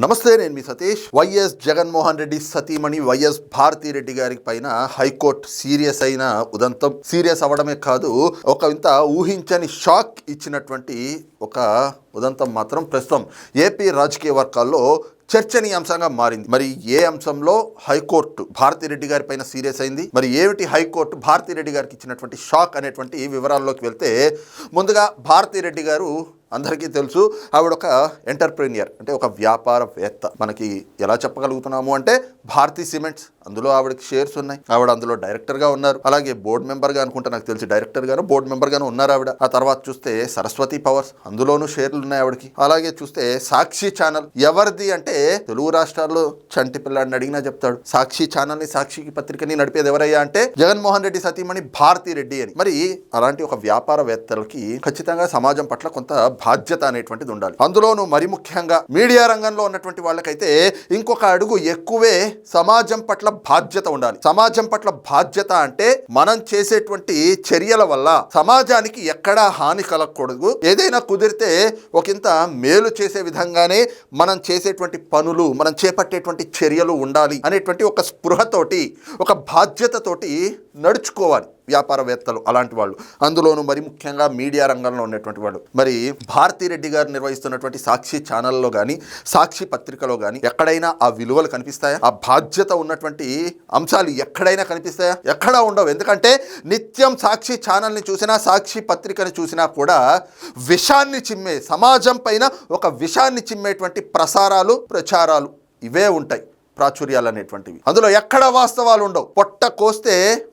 నమస్తే నేను మీ సతీష్. వైఎస్ జగన్మోహన్ రెడ్డి సతీమణి వైఎస్ భారతిరెడ్డి గారి పైన హైకోర్టు సీరియస్ అయిన ఉదంతం. సీరియస్ అవ్వడమే కాదు ఒక ఇంత ఊహించని షాక్ ఇచ్చినటువంటి ఒక ఉదంతం మాత్రం ప్రస్తుతం ఏపీ రాజకీయ వర్గాల్లో చర్చనీయాంశంగా మారింది. మరి ఏ అంశంలో హైకోర్టు భారతిరెడ్డి గారి పైన సీరియస్ అయింది? మరి ఏమిటి హైకోర్టు భారతిరెడ్డి గారికి ఇచ్చినటువంటి షాక్ అనేటువంటి వివరాల్లోకి వెళ్తే ముందుగా భారతిరెడ్డి గారు అందరికీ తెలుసు ఆవిడ ఒక ఎంటర్ప్రీనియర్ అంటే ఒక వ్యాపారవేత్త. మనకి ఎలా చెప్పగలుగుతున్నాము అంటే భారతీ సిమెంట్స్ అందులో ఆవిడకి షేర్స్ ఉన్నాయి. ఆవిడ అందులో డైరెక్టర్గా ఉన్నారు. అలాగే బోర్డు మెంబర్గా అనుకుంటా నాకు తెలిసి డైరెక్టర్గాను బోర్డు మెంబర్గాను ఉన్నారు ఆవిడ. ఆ తర్వాత చూస్తే సరస్వతి పవర్స్ అందులోనూ షేర్లు ఉన్నాయి ఆవిడకి. అలాగే చూస్తే సాక్షి ఛానల్. ఎవరిది అంటే తెలుగు రాష్ట్రాల్లో చంటి పిల్లాడిని అడిగినా చెప్తాడు. సాక్షి ఛానల్ని సాక్షికి పత్రికని నడిపేది ఎవరయ్యా అంటే జగన్మోహన్ రెడ్డి సతీమణి భారతీ రెడ్డి అని. మరి అలాంటి ఒక వ్యాపారవేత్తలకి ఖచ్చితంగా సమాజం పట్ల కొంత బాధ్యత అనేటువంటిది ఉండాలి. అందులోనూ మరి ముఖ్యంగా మీడియా రంగంలో ఉన్నటువంటి వాళ్ళకైతే ఇంకొక అడుగు ఎక్కువే సమాజం పట్ల బాధ్యత ఉండాలి. సమాజం పట్ల బాధ్యత అంటే మనం చేసేటువంటి చర్యల వల్ల సమాజానికి ఎక్కడా హాని కలగకూడదు. ఏదైనా కుదిరితే ఒకంత మేలు చేసే విధంగానే మనం చేసేటువంటి పనులు మనం చేపట్టేటువంటి చర్యలు ఉండాలి అనేటువంటి ఒక స్పృహతోటి ఒక బాధ్యతతోటి నడుచుకోవాలి. వ్యాపారవేత్తలు అలాంటి వాళ్ళు. అందులోనూ మరి ముఖ్యంగా మీడియా రంగంలో ఉన్నటువంటి వాళ్ళు. మరి భారతిరెడ్డి గారు నిర్వహిస్తున్నటువంటి సాక్షి ఛానల్లో కానీ సాక్షి పత్రికలో కానీ ఎక్కడైనా ఆ విలువలు కనిపిస్తాయా? ఆ బాధ్యత ఉన్నటువంటి అంశాలు ఎక్కడైనా కనిపిస్తాయా? ఎక్కడా ఉండవు. ఎందుకంటే నిత్యం సాక్షి ఛానల్ని చూసినా సాక్షి పత్రికని చూసినా కూడా విషాన్ని చిమ్మే సమాజం పైన ఒక విషాన్ని చిమ్మేటువంటి ప్రసారాలు ప్రచారాలు ఇవే ఉంటాయి. ప్రాచుర్యాలు అనేటువంటివి. అందులో ఎక్కడ వాస్తవాలు ఉండవు. పొట్ట కోస్తే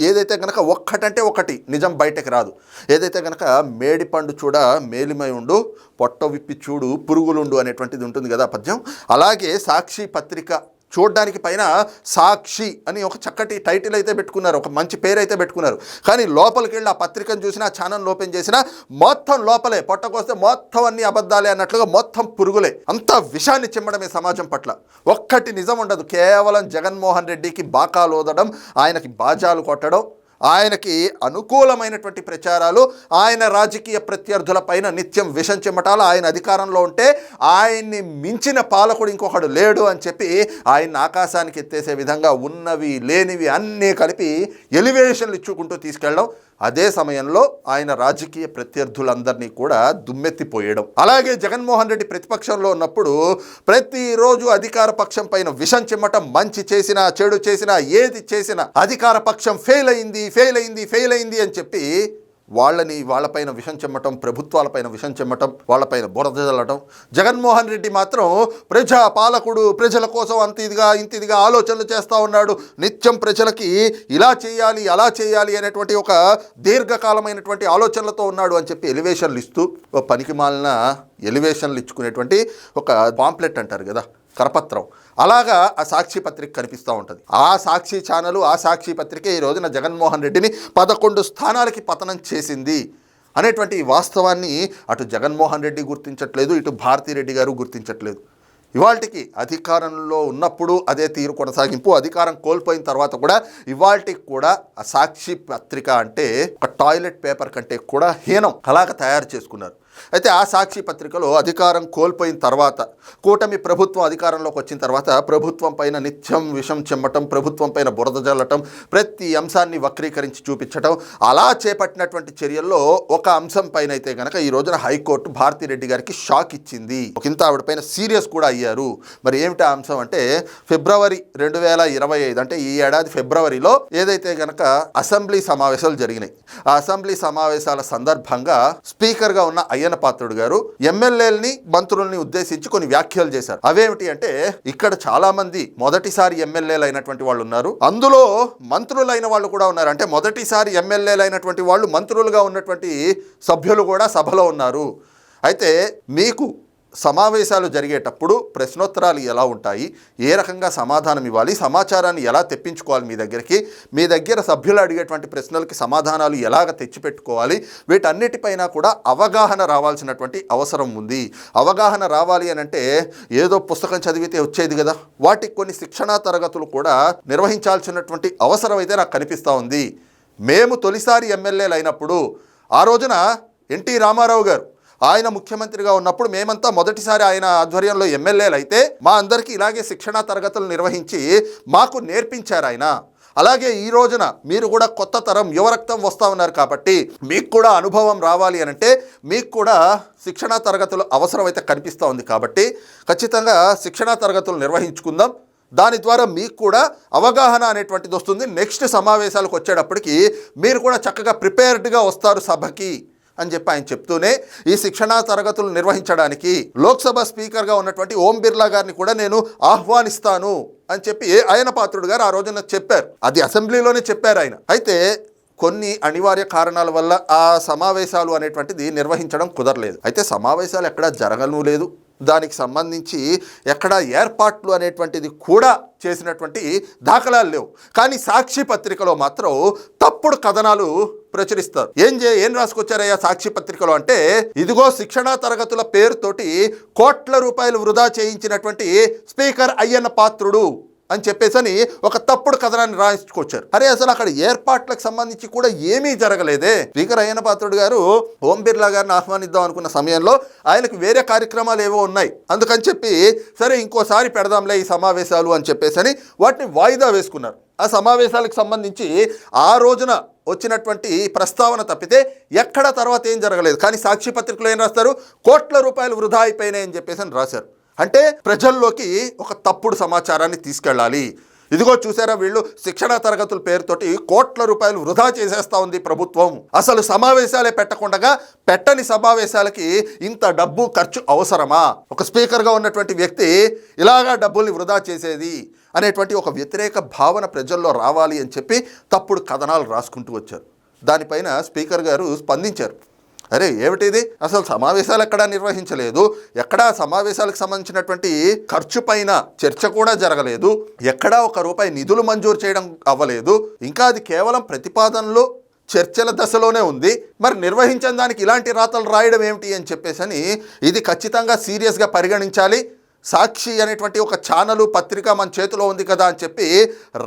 ఏదైతే కనుక ఒక్కటంటే ఒకటి నిజం బయటకు రాదు. ఏదైతే కనుక మేడి పండు చూడ మేలిమై ఉండు పొట్ట విప్పి చూడు పురుగులుండు అనేటువంటిది ఉంటుంది కదా పద్యం. అలాగే సాక్షి పత్రిక చూడడానికి పైన సాక్షి అని ఒక చక్కటి టైటిల్ అయితే పెట్టుకున్నారు. ఒక మంచి పేరు అయితే పెట్టుకున్నారు. కానీ లోపలికి వెళ్ళి ఆ పత్రికను చూసినా ఛానల్ ఓపెన్ చేసినా మొత్తం లోపలే పొట్టకొస్తే మొత్తం అన్ని అబద్ధాలే అన్నట్లుగా మొత్తం పురుగులే. అంత విషాన్ని చిమ్మడమే సమాజం పట్ల. ఒక్కటి నిజం ఉండదు. కేవలం జగన్మోహన్ రెడ్డికి బాకాలు ఓదడం ఆయనకి బాజాలు కొట్టడం ఆయనకి అనుకూలమైనటువంటి ప్రచారాలు ఆయన రాజకీయ ప్రత్యర్థుల పైన నిత్యం విషం చెమ్మటాలు ఆయన అధికారంలో ఉంటే ఆయన్ని మించిన పాలకుడు ఇంకొకడు లేడు అని చెప్పి ఆయన్ని ఆకాశానికి ఎత్తేసే విధంగా ఉన్నవి లేనివి అన్నీ కలిపి ఎలివేషన్లు ఇచ్చుకుంటూ తీసుకెళ్ళడం అదే సమయంలో ఆయన రాజకీయ ప్రత్యర్థులందరినీ కూడా దుమ్మెత్తిపోయడం. అలాగే జగన్మోహన్ రెడ్డి ప్రతిపక్షంలో ఉన్నప్పుడు ప్రతిరోజు అధికార పక్షం పైన విషం చిమ్మటం మంచి చేసినా చెడు చేసినా ఏది చేసినా అధికార పక్షం ఫెయిల్ అయింది ఫెయిల్ అయింది ఫెయిల్ అయింది అని చెప్పి వాళ్ళని వాళ్ళపైన విషం చెమ్మటం ప్రభుత్వాలపైన విషం చెమ్మటం వాళ్ళపైన బురద చల్లటం. జగన్మోహన్ రెడ్డి మాత్రం ప్రజా పాలకుడు ప్రజల కోసం అంత ఇదిగా ఇంత ఇదిగా ఆలోచనలు చేస్తూ ఉన్నాడు. నిత్యం ప్రజలకి ఇలా చేయాలి అలా చేయాలి అనేటువంటి ఒక దీర్ఘకాలమైనటువంటి ఆలోచనలతో ఉన్నాడు అని చెప్పి ఎలివేషన్లు ఇస్తూ ఓ పనికి మాలిన ఎలివేషన్లు ఇచ్చుకునేటువంటి ఒక పాంప్లెట్ అంటారు కదా. కరపత్రం. అలాగా ఆ సాక్షి పత్రిక కనిపిస్తూ ఉంటుంది. ఆ సాక్షి ఛానల్ ఆ సాక్షి పత్రిక ఈ రోజున జగన్మోహన్ రెడ్డిని పదకొండు స్థానాలకి పతనం చేసింది అనేటువంటి ఈ వాస్తవాన్ని అటు జగన్మోహన్ రెడ్డి గుర్తించట్లేదు ఇటు భారతీరెడ్డి గారు గుర్తించట్లేదు. ఇవాళకి అధికారంలో ఉన్నప్పుడు అదే తీరు కొనసాగింపు అధికారం కోల్పోయిన తర్వాత కూడా ఇవాళకి కూడా ఆ సాక్షి పత్రిక అంటే ఒక టాయిలెట్ పేపర్ కంటే కూడా హీనం అలాగ తయారు చేసుకున్నారు. అయితే ఆ సాక్షి పత్రికలో అధికారం కోల్పోయిన తర్వాత కూటమి ప్రభుత్వం అధికారంలోకి వచ్చిన తర్వాత ప్రభుత్వం పైన నిత్యం విషం చెమ్మటం ప్రభుత్వం పైన బురద జల్లటం ప్రతి అంశాన్ని వక్రీకరించి చూపించటం అలా చేపట్టినటువంటి చర్యల్లో ఒక అంశం పైన అయితే గనక ఈ రోజున హైకోర్టు భారతిరెడ్డి గారికి షాక్ ఇచ్చింది. ఒకంత ఆవిడ పైన సీరియస్ కూడా అయ్యారు. మరి ఏమిటి ఆ అంశం అంటే ఫిబ్రవరి రెండు వేల ఇరవై ఐదు అంటే ఈ ఏడాది ఫిబ్రవరిలో ఏదైతే గనక అసెంబ్లీ సమావేశాలు జరిగినాయి. ఆ అసెంబ్లీ సమావేశాల సందర్భంగా స్పీకర్గా ఉన్న అయ్యన్ పాత్రుడు గారు ఎమ్మెల్యేలని మంత్రుల్ని ఉద్దేశించి కొన్ని వ్యాఖ్యలు చేశారు. అవేమిటి అంటే ఇక్కడ చాలా మంది మొదటిసారి ఎమ్మెల్యేలు అయినటువంటి వాళ్ళు ఉన్నారు. అందులో మంత్రులైన వాళ్ళు కూడా ఉన్నారు. అంటే మొదటిసారి ఎమ్మెల్యేలు అయినటువంటి వాళ్ళు మంత్రులుగా ఉన్నటువంటి సభ్యులు కూడా సభలో ఉన్నారు. అయితే మీకు సమావేశాలు జరిగేటప్పుడు ప్రశ్నోత్తరాలు ఎలా ఉంటాయి ఏ రకంగా సమాధానం ఇవ్వాలి సమాచారాన్ని ఎలా తెప్పించుకోవాలి మీ దగ్గరికి మీ దగ్గర సభ్యులు అడిగేటువంటి ప్రశ్నలకి సమాధానాలు ఎలాగ తెచ్చిపెట్టుకోవాలి వీటన్నిటిపైన కూడా అవగాహన రావాల్సినటువంటి అవసరం ఉంది. అవగాహన రావాలి అని అంటే ఏదో పుస్తకం చదివితే వచ్చేది కదా. వాటికి కొన్ని శిక్షణా తరగతులు కూడా నిర్వహించాల్సినటువంటి అవసరం అయితే నాకు కనిపిస్తూ ఉంది. మేము తొలిసారి ఎమ్మెల్యేలు అయినప్పుడు ఆ రోజున ఎన్టీ రామారావు గారు ఆయన ముఖ్యమంత్రిగా ఉన్నప్పుడు మేమంతా మొదటిసారి ఆయన ఆధ్వర్యంలో ఎమ్మెల్యేలు అయితే మా అందరికీ ఇలాగే శిక్షణా తరగతులు నిర్వహించి మాకు నేర్పించారు ఆయన. అలాగే ఈ రోజున మీరు కూడా కొత్త తరం యువరక్తం వస్తూ ఉన్నారు కాబట్టి మీకు కూడా అనుభవం రావాలి అని అంటే మీకు కూడా శిక్షణా తరగతులు అవసరమైతే కనిపిస్తూ ఉంది కాబట్టి ఖచ్చితంగా శిక్షణా తరగతులు నిర్వహించుకుందాం. దాని ద్వారా మీకు కూడా అవగాహన అనేటువంటిది వస్తుంది. నెక్స్ట్ సమావేశాలకు వచ్చేటప్పటికి మీరు కూడా చక్కగా ప్రిపేర్డ్గా వస్తారు సభకి. అని చెప్పి ఆయన చెప్తూనే ఈ శిక్షణా తరగతులు నిర్వహించడానికి లోక్సభ స్పీకర్గా ఉన్నటువంటి ఓం బిర్లా గారిని కూడా నేను ఆహ్వానిస్తాను అని చెప్పి ఆయన పాత్రుడు గారు ఆ రోజున చెప్పారు. అది అసెంబ్లీలోనే చెప్పారు ఆయన. అయితే కొన్ని అనివార్య కారణాల వల్ల ఆ సమావేశాలు అనేటువంటిది నిర్వహించడం కుదరలేదు. అయితే సమావేశాలు ఎక్కడా జరగను లేదు. దానికి సంబంధించి ఎక్కడ ఏర్పాట్లు అనేటువంటిది కూడా చేసినటువంటి దాఖలాలు లేవు. కానీ సాక్షి పత్రికలో మాత్రం తప్పుడు కథనాలు ప్రచురిస్తారు. ఏం చే ఏం రాసుకొచ్చారయ్యా సాక్షి పత్రికలో అంటే ఇదిగో శిక్షణా తరగతుల పేరుతోటి కోట్ల రూపాయలు వృధా చేయించినటువంటి స్పీకర్ అయ్యన్న పాత్రుడు అని చెప్పేసని ఒక తప్పుడు కథనాన్ని రాయించుకొచ్చారు. అరే అసలు అక్కడ ఏర్పాట్లకు సంబంధించి కూడా ఏమీ జరగలేదే. స్పీకర్ అయ్యన పాత్రుడు గారు ఓం బిర్లా గారిని ఆహ్వానిద్దాం అనుకున్న సమయంలో ఆయనకు వేరే కార్యక్రమాలు ఏవో ఉన్నాయి. అందుకని చెప్పి సరే ఇంకోసారి పెడదాంలే ఈ సమావేశాలు అని చెప్పేసని వాటిని వాయిదా వేసుకున్నారు. ఆ సమావేశాలకు సంబంధించి ఆ రోజున వచ్చినటువంటి ప్రస్తావన తప్పితే ఎక్కడ తర్వాత ఏం జరగలేదు. కానీ సాక్షి పత్రికలో ఏం రాస్తారు? కోట్ల రూపాయలు వృధా అయిపోయినాయని అని చెప్పేసి అని రాశారు. అంటే ప్రజల్లోకి ఒక తప్పుడు సమాచారాన్ని తీసుకెళ్ళాలి. ఇదిగో చూసారా వీళ్ళు? శిక్షణ తరగతుల పేరుతోటి కోట్ల రూపాయలు వృధా చేసేస్తా ఉంది ప్రభుత్వం. అసలు సమావేశాలే పెట్టకుండా పెట్టని సమావేశాలకి ఇంత డబ్బు ఖర్చు అవసరమా? ఒక స్పీకర్గా ఉన్నటువంటి వ్యక్తి ఇలాగా డబ్బుల్ని వృధా చేసేది అనేటువంటి ఒక వ్యతిరేక భావన ప్రజల్లో రావాలి అని చెప్పి తప్పుడు కథనాలు రాసుకుంటూ వచ్చారు. దానిపైన స్పీకర్ గారు స్పందించారు. అరే ఏమిటిది? అసలు సమావేశాలు ఎక్కడా నిర్వహించలేదు. ఎక్కడా సమావేశాలకు సంబంధించినటువంటి ఖర్చు పైన చర్చ కూడా జరగలేదు. ఎక్కడా ఒక రూపాయి నిధులు మంజూరు చేయడం అవ్వలేదు. ఇంకా అది కేవలం ప్రతిపాదనలు చర్చల దశలోనే ఉంది. మరి నిర్వహించిన దానికి ఇలాంటి రాతలు రాయడం ఏమిటి అని చెప్పేసి అని ఇది ఖచ్చితంగా సీరియస్గా పరిగణించాలి. సాక్షి అనేటువంటి ఒక ఛానలు పత్రిక మన చేతిలో ఉంది కదా అని చెప్పి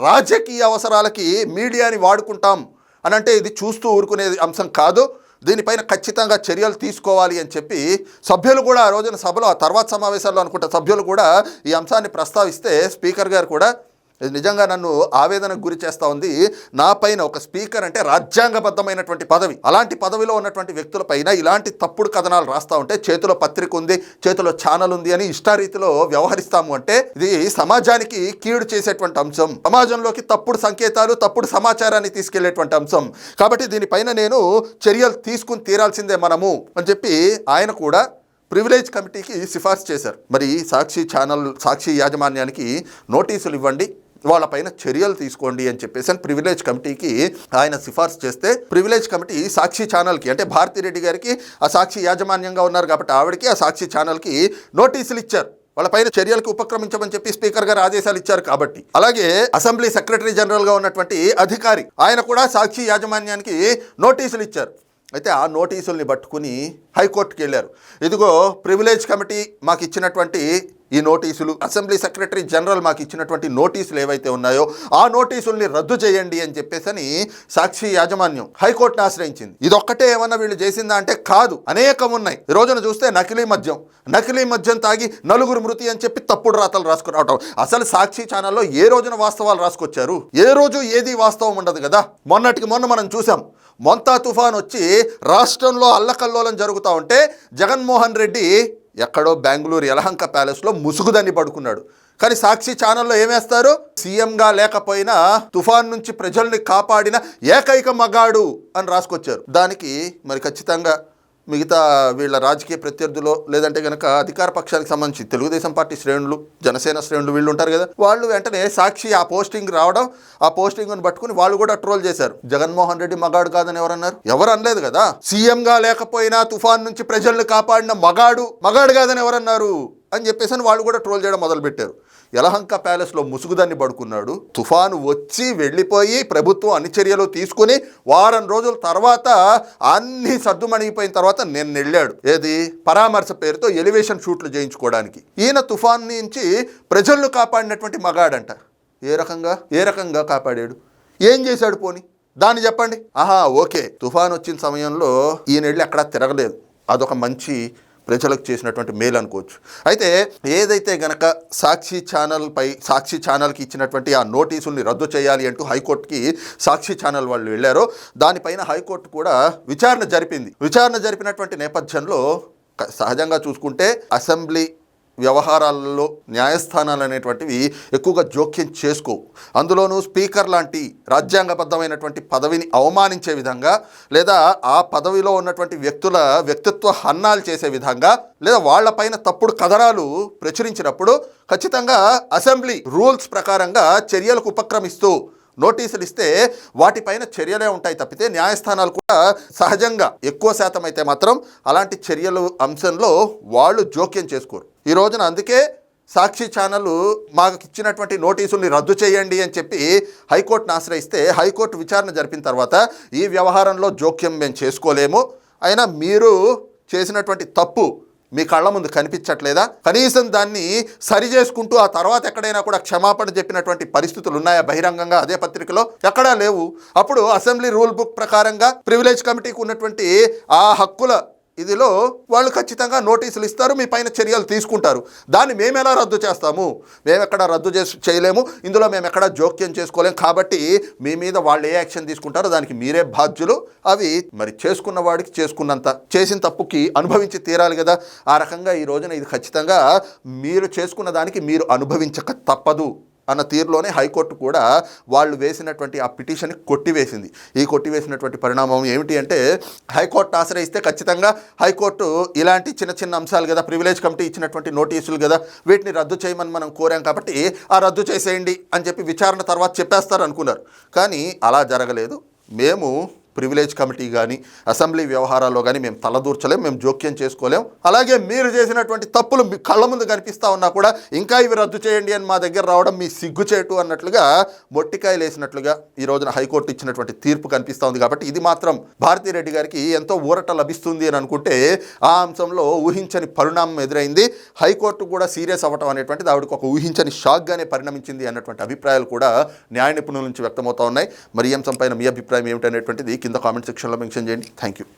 రాజకీయ అవసరాలకి మీడియాని వాడుకుంటాం అని అంటే ఇది చూస్తూ ఊరుకునే అంశం కాదు. దీనిపైన ఖచ్చితంగా చర్యలు తీసుకోవాలి అని చెప్పి సభ్యులు కూడా ఆ రోజున సభలో ఆ తర్వాత సమావేశాల్లో అనుకుంటే సభ్యులు కూడా ఈ అంశాన్ని ప్రస్తావిస్తే స్పీకర్ గారు కూడా ఇది నిజంగా నన్ను ఆవేదనకు గురి చేస్తూ ఉంది. నా పైన ఒక స్పీకర్ అంటే రాజ్యాంగబద్ధమైనటువంటి పదవి. అలాంటి పదవిలో ఉన్నటువంటి వ్యక్తులపైన ఇలాంటి తప్పుడు కథనాలు రాస్తూ ఉంటే చేతిలో పత్రిక ఉంది చేతిలో ఛానల్ ఉంది అని ఇష్టారీతిలో వ్యవహరిస్తాము అంటే ఇది సమాజానికి కీడు చేసేటువంటి అంశం. సమాజంలోకి తప్పుడు సంకేతాలు తప్పుడు సమాచారాన్ని తీసుకెళ్ళేటువంటి అంశం. కాబట్టి దీనిపైన నేను చర్యలు తీసుకుని తీరాల్సిందే మనము అని చెప్పి ఆయన కూడా ప్రివిలేజ్ కమిటీకి సిఫార్సు చేశారు. మరి సాక్షి ఛానల్ సాక్షి యాజమాన్యానికి నోటీసులు ఇవ్వండి. వాళ్ళపైన చర్యలు తీసుకోండి అని చెప్పేసి అని ప్రివిలేజ్ కమిటీకి ఆయన సిఫార్సు చేస్తే ప్రివిలేజ్ కమిటీ సాక్షి ఛానల్కి అంటే భారతిరెడ్డి గారికి ఆ సాక్షి యాజమాన్యంగా ఉన్నారు కాబట్టి ఆవిడకి ఆ సాక్షి ఛానల్కి నోటీసులు ఇచ్చారు. వాళ్ళపైన చర్యలకు ఉపక్రమించమని చెప్పి స్పీకర్ గారు ఆదేశాలు ఇచ్చారు కాబట్టి. అలాగే అసెంబ్లీ సెక్రటరీ జనరల్గా ఉన్నటువంటి అధికారి ఆయన కూడా సాక్షి యాజమాన్యానికి నోటీసులు ఇచ్చారు. అయితే ఆ నోటీసుల్ని పట్టుకుని హైకోర్టుకి వెళ్ళారు. ఇదిగో ప్రివిలేజ్ కమిటీ మాకు ఇచ్చినటువంటి ఈ నోటీసులు అసెంబ్లీ సెక్రటరీ జనరల్ మాకు ఇచ్చినటువంటి నోటీసులు ఏవైతే ఉన్నాయో ఆ నోటీసుల్ని రద్దు చేయండి అని చెప్పేసని సాక్షి యాజమాన్యం హైకోర్టును ఆశ్రయించింది. ఇదొక్కటే ఏమన్నా వీళ్ళు చేసిందా అంటే కాదు. అనేకం ఉన్నాయి. ఈ రోజున చూస్తే నకిలీ మద్యం నకిలీ మద్యం తాగి నలుగురు మృతి అని చెప్పి తప్పుడు రాతలు రాసుకురావటం అసలు సాక్షి ఛానల్లో ఏ రోజున వాస్తవాలు రాసుకొచ్చారు? ఏ రోజు ఏది వాస్తవం ఉండదు కదా? మొన్నటికి మొన్న మనం చూసాం మొంతా తుఫాన్ వచ్చి రాష్ట్రంలో అల్లకల్లోలం జరుగుతూ ఉంటే జగన్మోహన్ రెడ్డి ఎక్కడో బెంగళూరు యలహంక ప్యాలెస్లో ముసుగుదని పడుకున్నాడు. కానీ సాక్షి ఛానల్లో ఏమేస్తారు సీఎంగా లేకపోయినా తుఫాన్ నుంచి ప్రజల్ని కాపాడిన ఏకైక మగాడు అని రాసుకొచ్చారు. దానికి మరి ఖచ్చితంగా మిగతా వీళ్ళ రాజకీయ ప్రత్యర్థులు లేదంటే కనుక అధికార పక్షానికి సంబంధించి తెలుగుదేశం పార్టీ శ్రేణులు జనసేన శ్రేణులు వీళ్ళు ఉంటారు కదా వాళ్ళు వెంటనే సాక్షి ఆ పోస్టింగ్ రావడం ఆ పోస్టింగ్ను పట్టుకుని వాళ్ళు కూడా ట్రోల్ చేశారు. జగన్మోహన్ రెడ్డి మగాడు కాదని ఎవరన్నారు? ఎవరు అనలేదు కదా. సీఎంగా లేకపోయినా తుఫాన్ నుంచి ప్రజల్ని కాపాడిన మగాడు మగాడు కాదని ఎవరన్నారు? అని చెప్పేసి వాళ్ళు కూడా ట్రోల్ చేయడం మొదలుపెట్టారు. యలహంక ప్యాలెస్లో ముసుగుదాన్ని పడుకున్నాడు. తుఫాను వచ్చి వెళ్ళిపోయి ప్రభుత్వం అన్ని చర్యలు తీసుకుని వారం రోజుల తర్వాత అన్ని సర్దుమణిగిపోయిన తర్వాత నేను వెళ్ళాడు. ఏది? పరామర్శ పేరుతో ఎలివేషన్ షూట్లు చేయించుకోవడానికి. ఈయన తుఫాన్ నుంచి ప్రజలను కాపాడినటువంటి మగాడంట. ఏ రకంగా? ఏ రకంగా కాపాడాడు? ఏం చేశాడు పోని? దాన్ని చెప్పండి. ఆహా ఓకే. తుఫాన్ వచ్చిన సమయంలో ఈయన వెళ్ళి అక్కడ తిరగలేదు. అదొక మంచి ప్రజలకు చేసినటువంటి మేలు అనుకోవచ్చు. అయితే ఏదైతే గనక సాక్షి ఛానల్ పై సాక్షి ఛానల్కి ఇచ్చినటువంటి ఆ నోటీసుల్ని రద్దు చేయాలి అంటూ హైకోర్టుకి సాక్షి ఛానల్ వాళ్ళు వెళ్ళారో దానిపైన హైకోర్టు కూడా విచారణ జరిపింది. విచారణ జరిపినటువంటి నేపథ్యంలో సహజంగా చూసుకుంటే అసెంబ్లీ వ్యవహారాలలో న్యాయస్థానాలు అనేటువంటివి ఎక్కువగా జోక్యం చేసుకోవు అందులోనూ స్పీకర్ లాంటి రాజ్యాంగబద్ధమైనటువంటి పదవిని అవమానించే విధంగా లేదా ఆ పదవిలో ఉన్నటువంటి వ్యక్తుల వ్యక్తిత్వ హన్నాలు చేసే విధంగా లేదా వాళ్ళపైన తప్పుడు కథనాలు ప్రచురించినప్పుడు ఖచ్చితంగా అసెంబ్లీ రూల్స్ ప్రకారంగా చర్యలకు ఉపక్రమిస్తూ నోటీసులు ఇస్తే వాటిపైన చర్యలే ఉంటాయి తప్పితే న్యాయస్థానాలు కూడా సహజంగా ఎక్కువ శాతం అయితే మాత్రం అలాంటి చర్యలు అంశంలో వాళ్ళు జోక్యం చేసుకోరు. ఈ రోజున అందుకే సాక్షి ఛానల్ మాకు ఇచ్చినటువంటి నోటీసుల్ని రద్దు చేయండి అని చెప్పి హైకోర్టును ఆశ్రయిస్తే హైకోర్టు విచారణ జరిపిన తర్వాత ఈ వ్యవహారంలో జోక్యం మేము చేసుకోలేము. అయినా మీరు చేసినటువంటి తప్పు మీ కళ్ళ ముందు కనిపించట్లేదా? కనీసం దాన్ని సరి చేసుకుంటూ ఆ తర్వాత ఎక్కడైనా కూడా క్షమాపణ చెప్పినటువంటి పరిస్థితులు ఉన్నాయా బహిరంగంగా అదే పత్రికలో? ఎక్కడా లేవు. అప్పుడు అసెంబ్లీ రూల్ బుక్ ప్రకారంగా ప్రివిలేజ్ కమిటీకి ఉన్నటువంటి ఆ హక్కుల ఇదిలో వాళ్ళు ఖచ్చితంగా నోటీసులు ఇస్తారు మీ పైన చర్యలు తీసుకుంటారు. దాన్ని మేము ఎలా రద్దు చేస్తాము? మేము ఎక్కడ రద్దు చేసి చేయలేము. ఇందులో మేము ఎక్కడ జోక్యం చేసుకోలేము కాబట్టి మీ మీద వాళ్ళు ఏ యాక్షన్ తీసుకుంటారో దానికి మీరే బాధ్యులు. అవి మరి చేసుకున్న వాడికి చేసుకున్నంత చేసిన తప్పుకి అనుభవించి తీరాలి కదా. ఆ రకంగా ఈ రోజున ఇది ఖచ్చితంగా మీరు చేసుకున్న దానికి మీరు అనుభవించక తప్పదు. అన్న తీరులోనే హైకోర్టు కూడా వాళ్ళు వేసినటువంటి ఆ పిటిషన్ని కొట్టివేసింది. ఈ కొట్టివేసినటువంటి పరిణామం ఏమిటి అంటే హైకోర్టు ఆశ్రయిస్తే ఖచ్చితంగా హైకోర్టు ఇలాంటి చిన్న చిన్న అంశాలు కదా ప్రివిలేజ్ కమిటీ ఇచ్చినటువంటి నోటీసులు కదా వీటిని రద్దు చేయమని మనం కోరాం కాబట్టి ఆ రద్దు చేసేయండి అని చెప్పి విచారణ తర్వాత చెప్పేస్తారు అనుకున్నారు కానీ అలా జరగలేదు. మేము ప్రివిలేజ్ కమిటీ కానీ అసెంబ్లీ వ్యవహారాల్లో కానీ మేము తలదూర్చలేం మేము జోక్యం చేసుకోలేం. అలాగే మీరు చేసినటువంటి తప్పులు మీ కళ్ళ ముందు కనిపిస్తా ఉన్నా కూడా ఇంకా ఇవి రద్దు చేయండి అని మా దగ్గర రావడం మీ సిగ్గుచేటు అన్నట్లుగా మొట్టికాయలు వేసినట్లుగా ఈ రోజున హైకోర్టు ఇచ్చినటువంటి తీర్పు కనిపిస్తూ ఉంది కాబట్టి ఇది మాత్రం భారతిరెడ్డి గారికి ఎంతో ఊరట లభిస్తుంది అని అనుకుంటే ఆ అంశంలో ఊహించని పరిణామం ఎదురైంది. హైకోర్టు కూడా సీరియస్ అవ్వటం అనేటువంటిది ఆవిడకు ఒక ఊహించని షాక్గానే పరిణమించింది అన్నటువంటి అభిప్రాయాలు కూడా న్యాయ నిపుణుల నుంచి వ్యక్తమవుతా ఉన్నాయి. మరి ఈ అంశంపైన మీ అభిప్రాయం ఏమిటనేటువంటిది కింద కామెంట్ సెక్షన్లో మెన్షన్ చేయండి. Thank you